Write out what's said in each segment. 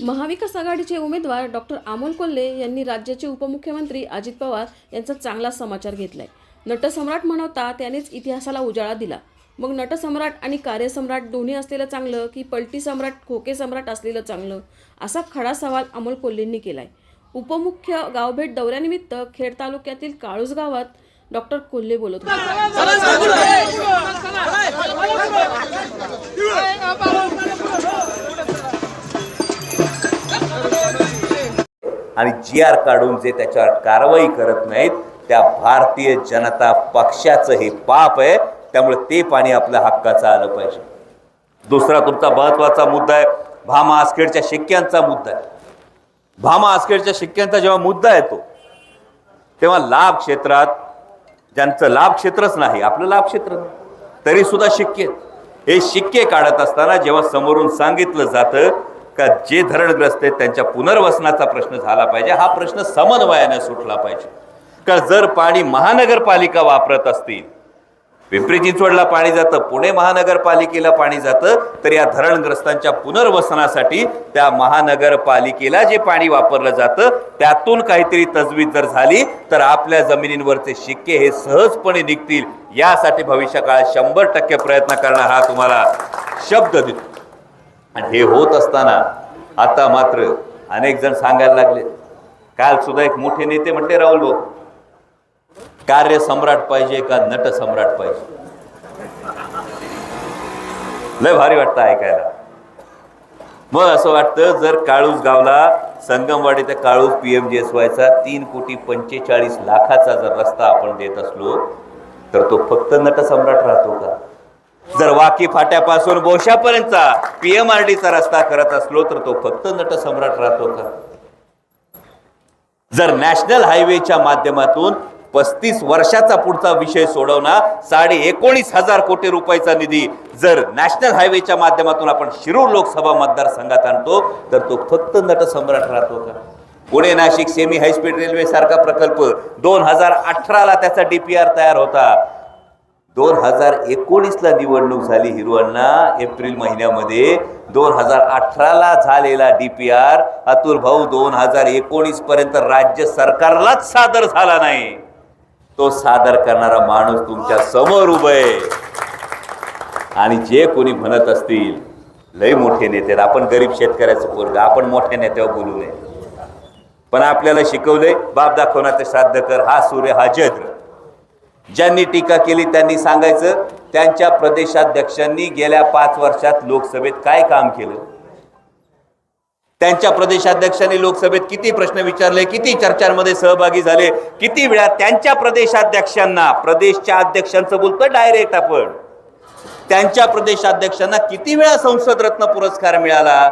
महाविकास आघाडीचे उमेदवार डॉक्टर अमोल कोल्हे यांनी राज्याचे उपमुख्यमंत्री अजित पवार यांचा चांगला समाचार घेतलाय नटसम्राट म्हणवता त्यानेच इतिहासाला उजाळा दिला मग नटसम्राट आणि कार्यसम्राट दोन्ही असलेलं चांगलं की पलटी सम्राट खोके सम्राट असलेलं चांगलं असा खडा सवाल अमोल कोल्हेंनी केलाय उपमुख्य गावभेट दौऱ्यानिमित्त खेड तालुक्यातील काळूस गावात डॉक्टर कोल्हे बोलत होते आणि जी आर काढून जे त्याच्यावर कारवाई करत नाहीत त्या भारतीय जनता पक्षाचं हे पाप आहे. त्यामुळे ते पाणी आपल्या हक्काचं आलं पाहिजे. दुसरा तुमचा महत्त्वाचा मुद्दा आहे भामा आसखेडच्या शिक्क्यांचा मुद्दा आहे. भामा आसखेडच्या शिक्क्यांचा जेव्हा मुद्दा येतो तेव्हा लाभ क्षेत्रात ज्यांचं लाभ क्षेत्रच नाही आपलं लाभ क्षेत्र तरी सुद्धा शिक्के. हे शिक्के काढत असताना जेव्हा समोरून सांगितलं जातं का जे धरणग्रस्त आहेत त्यांच्या पुनर्वसनाचा प्रश्न झाला पाहिजे. हा प्रश्न समन्वयाने सुटला पाहिजे. का जर पाणी महानगरपालिका वापरत असतील पिंपरी चिंचवडला पाणी जातं पुणे महानगरपालिकेला पाणी जातं तर या धरणग्रस्तांच्या पुनर्वसनासाठी त्या महानगरपालिकेला जे पाणी वापरलं जातं त्यातून काहीतरी तजवीज जर झाली तर आपल्या जमिनींवरचे शिक्के हे सहजपणे निघतील. यासाठी भविष्यकाळात शंभर टक्के प्रयत्न करणार हा तुम्हाला शब्द देतो. आणि हे होत असताना आता मात्र अनेक जण सांगायला लागले काल सुद्धा एक मोठे नेते म्हटले राहुल भाऊ कार्य सम्राट पाहिजे का नट सम्राट पाहिजे? लय भारी वाटतं ऐकायला. मग असं वाटतं जर काळूस गावला संगमवाडी ते काळूस पीएमजीएसवायचा तीन कोटी पंचेचाळीस लाखाचा जर रस्ता आपण देत असलो तर तो फक्त नट सम्राट राहतो का? जर वाकी फाट्यापासून बोशापर्यंतचा पीएमआरडीचा रस्ता करत असलो तर तो फक्त नट सम्राट राहतो का? जर नॅशनल हायवेच्या माध्यमातून पस्तीस वर्षाचा पुढचा विषय सोडवणार साडे एकोणीस हजार कोटी रुपयाचा निधी जर नॅशनल हायवेच्या माध्यमातून आपण शिरूर लोकसभा मतदारसंघात आणतो तर तो फक्त नट सम्राट राहतो का? Pune Nashik semi high speed railway सारखा प्रकल्प दोन हजार अठराला त्याचा डीपीआर तयार होता. दोन हजार एकोणीसला निवडणूक झाली हिरवण्णा एप्रिल महिन्यामध्ये. दोन हजार अठराला झालेला डीपीआर अतुल भाऊ दोन हजार एकोणीस पर्यंत राज्य सरकारलाच सादर झाला नाही. तो सादर करणारा माणूस तुमच्यासमोर उभय आणि जे कोणी म्हणत असतील लय मोठे नेते आपण गरीब शेतकऱ्याचं पोरग आपण मोठ्या नेत्यावर बोलू नये. पण आपल्याला शिकवलंय बाप दाखवण्याचं श्राद्ध कर हा सूर्य हा जद्र ज्यांनी टीका केली त्यांनी सांगायचं त्यांच्या प्रदेशाध्यक्षांनी गेल्या पाच वर्षात लोकसभेत काय काम केलं? त्यांच्या प्रदेशाध्यक्षांनी लोकसभेत किती प्रश्न विचारले किती चर्चांमध्ये सहभागी झाले किती वेळा त्यांच्या प्रदेशाध्यक्षांना प्रदेशच्या अध्यक्षांचं बोलतोय डायरेक्ट आपण. त्यांच्या प्रदेशाध्यक्षांना किती वेळा संसद रत्न पुरस्कार मिळाला?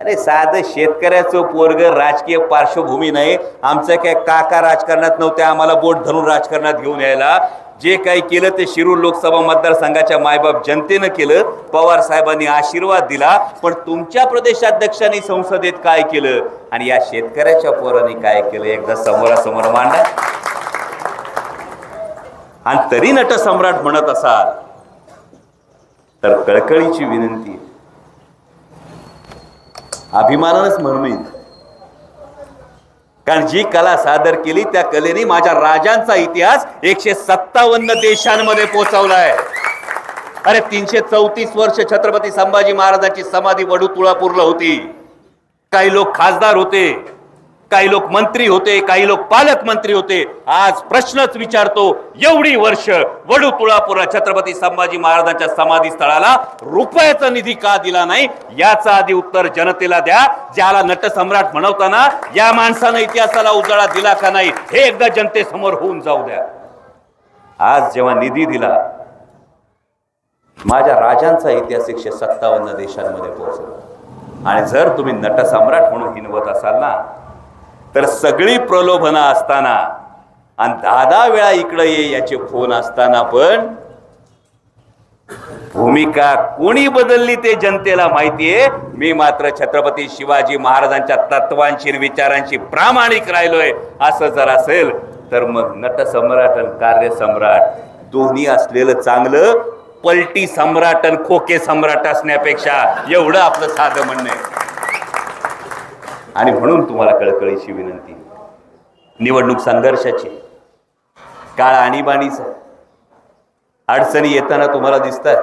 अरे साधं शेतकऱ्याचं पोरग राजकीय पार्श्वभूमी नाही. आमचं काय काका राजकारणात नव्हते आम्हाला बोट धरून राजकारणात घेऊन यायला. जे काही केलं ते शिरूर लोकसभा मतदारसंघाच्या मायबाप जनतेनं केलं. पवार साहेबांनी आशीर्वाद दिला पण तुमच्या प्रदेशाध्यक्षांनी संसदेत काय केलं? आणि या शेतकऱ्याच्या पोरांनी काय केलं? एकदा समोरासमोर मांडा. आणि तरी नट सम्राट म्हणत असाल तर कळकळीची विनंती आहे. अभिमानानच म्हणून कारण जी कला सादर केली त्या कलेने माझ्या राजांचा इतिहास एकशे सत्तावन्न देशांमध्ये पोहोचवलाय अरे तीनशे चौतीस वर्ष छत्रपती संभाजी महाराजांची समाधी वडू तुळापूरला होती. काही लोक खासदार होते. काही लोक मंत्री होते काही लोक पालकमंत्री होते. आज प्रश्नच विचारतो एवढी वर्ष वडू तुळापूर छत्रपती संभाजी महाराजांच्या समाधी स्थळाला रुपयाचा निधी का दिला नाही? याचा आधी उत्तर जनतेला द्या. ज्याला नटसम्राट म्हणवताना या माणसानं इतिहासाला उजाळा दिला का नाही हे एकदा जनतेसमोर होऊन जाऊ द्या. आज जेव्हा निधी दिला माझ्या राजांचा इतिहास एकशे सत्तावन्न देशांमध्ये पोहोचला. आणि जर तुम्ही नटसम्राट म्हणून हिनवत असाल ना तर सगळी प्रलोभनं असताना आणि दहा दहा वेळा इकडं ये याचे फोन असताना पण भूमिका कोणी बदलली ते जनतेला माहितीये? मी मात्र छत्रपती शिवाजी महाराजांच्या तत्वांशी विचारांशी प्रामाणिक राहिलोय. असं जर असेल तर मग नट सम्राट आणि कार्य सम्राट दोन्ही असलेलं चांगलं पलटी सम्राट आणि खोके सम्राट असण्यापेक्षा एवढं आपलं साधं म्हणणं आहे. आणि म्हणून तुम्हाला कळकळीची विनंती. निवडणूक संघर्षाची. काळ आणीबाणीचा. अडचणी येताना तुम्हाला दिसतात.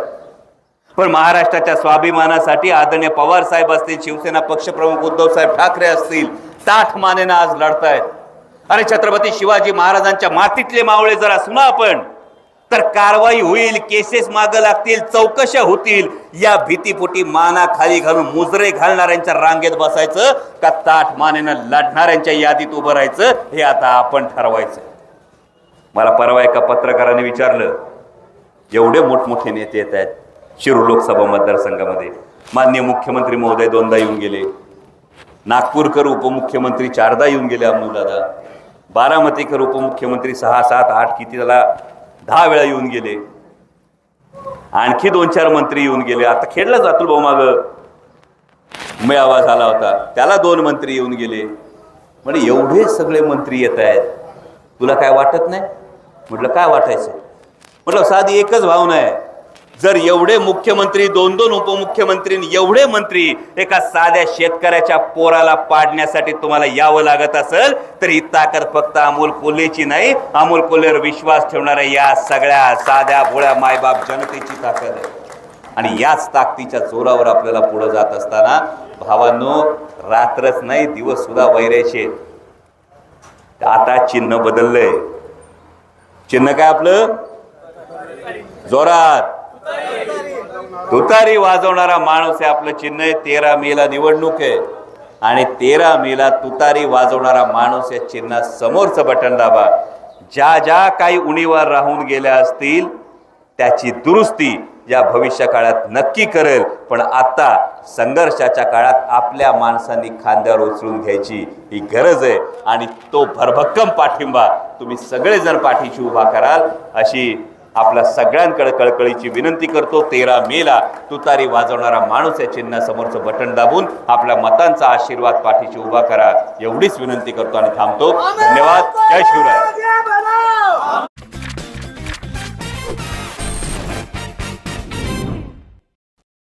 पण महाराष्ट्राच्या स्वाभिमानासाठी आदरणीय पवार साहेब असतील शिवसेना पक्षप्रमुख उद्धव साहेब ठाकरे असतील ताठ मानेनं आज लढतायत. अरे छत्रपती शिवाजी महाराजांच्या मातीतले मावळे जरा सुना ना आपण. तर कारवाई होईल केसेस माग लागतील चौकशा होतील. या भीतीपोटी माना खाली घालून मुजरे घालणाऱ्यांच्या रांगेत बसायचं का ताठ मानेनं लढणाऱ्यांच्या यादीत उभं राहायचं हे आता आपण ठरवायचं. मला परवा एका पत्रकाराने विचारलं एवढे मोठमोठे नेते येत आहेत शिरूर लोकसभा मतदारसंघामध्ये. मान्य मुख्यमंत्री महोदय दोनदा येऊन गेले. नागपूरकर उपमुख्यमंत्री चारदा येऊन गेले अमोलदादा बारामतीकर उपमुख्यमंत्री सहा सात आठ किती त्याला दहा वेळा येऊन गेले. आणखी दोन चार मंत्री येऊन गेले. आता खेळला जातो भाऊ माग. मेळावा झाला होता. त्याला दोन मंत्री येऊन गेले. म्हणजे एवढे सगळे मंत्री येत आहेत. तुला काय वाटत नाही? म्हटलं काय वाटायचं? म्हटलं साधी एकच भावना आहे. जर एवढे मुख्यमंत्री दोन दोन उपमुख्यमंत्री एवढे मंत्री एका साध्या शेतकऱ्याच्या पोराला पाडण्यासाठी तुम्हाला यावं लागत असेल तर ही ताकद फक्त अमोल कोल्हेची नाही. अमोल कोल्हेवर विश्वास ठेवणाऱ्या या सगळ्या साध्या भोळ्या मायबाप जनतेची ताकद आहे. आणि याच ताकदीच्या जोरावर आपल्याला पुढे जात असताना भावांनो रात्रच नाही दिवस सुद्धा वैरायचे आता चिन्ह बदललंय. चिन्ह काय आपलं? जोरात. तुतारी वाजवणारा माणूस आहे आपलं चिन्ह आहे तेरा मेला निवडणूक आहे. आणि तेरा मेला तुतारी वाजवणारा माणूस या चिन्हा समोरचं बटन दाबा. ज्या ज्या काही उणीवर राहून गेल्या असतील त्याची दुरुस्ती या भविष्य काळात नक्की करेल. पण आता संघर्षाच्या काळात आपल्या माणसांनी खांद्यावर उचलून घ्यायची ही गरज आहे. आणि तो भरभक्कम पाठिंबा तुम्ही सगळेजण पाठीशी उभा कराल अशी आपल्या सगळ्यांकडे कळकळीची विनंती करतो तेरा मेला तुतारी वाजवणारा माणूस या चिन्हासमोरचं बटन दाबून आपल्या मतांचा आशीर्वाद पाठीशी उभा करा. एवढीच विनंती करतो आणि थांबतो. धन्यवाद. जय शिवराय